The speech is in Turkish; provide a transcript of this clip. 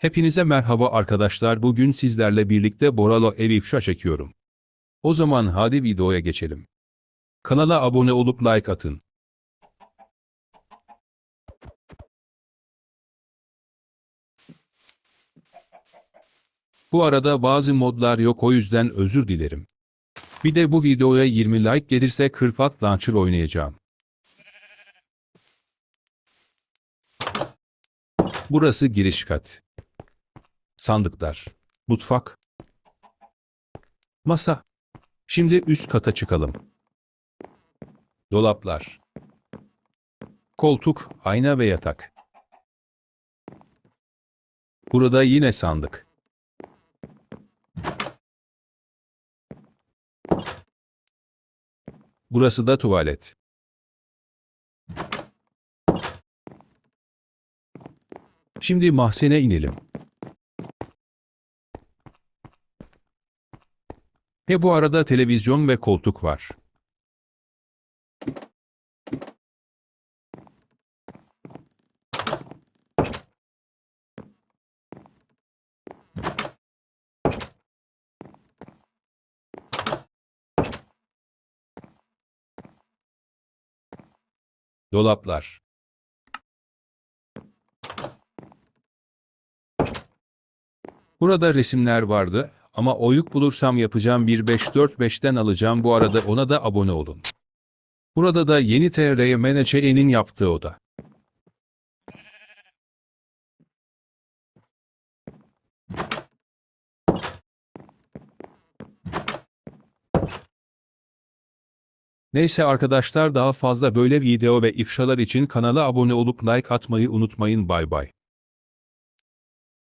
Hepinize merhaba arkadaşlar. Bugün sizlerle birlikte Boralo ev ifşa çekiyorum. O zaman hadi videoya geçelim. Kanala abone olup like atın. Bu arada bazı modlar yok o yüzden özür dilerim. Bir de bu videoya 20 like gelirse Kırfat Launcher oynayacağım. Burası giriş kat. Sandıklar. Mutfak. Masa. Şimdi üst kata çıkalım. Dolaplar. Koltuk, ayna ve yatak. Burada yine sandık. Burası da tuvalet. Şimdi mahzene inelim. Ve bu arada televizyon ve koltuk var. Dolaplar. Burada resimler vardı ama oyuk bulursam yapacağım bir 5-4-5'ten alacağım bu arada ona da abone olun. Burada da yeni TR Meneçe'nin yaptığı oda. Neyse arkadaşlar daha fazla böyle video ve ifşalar için kanala abone olup like atmayı unutmayın bay bay.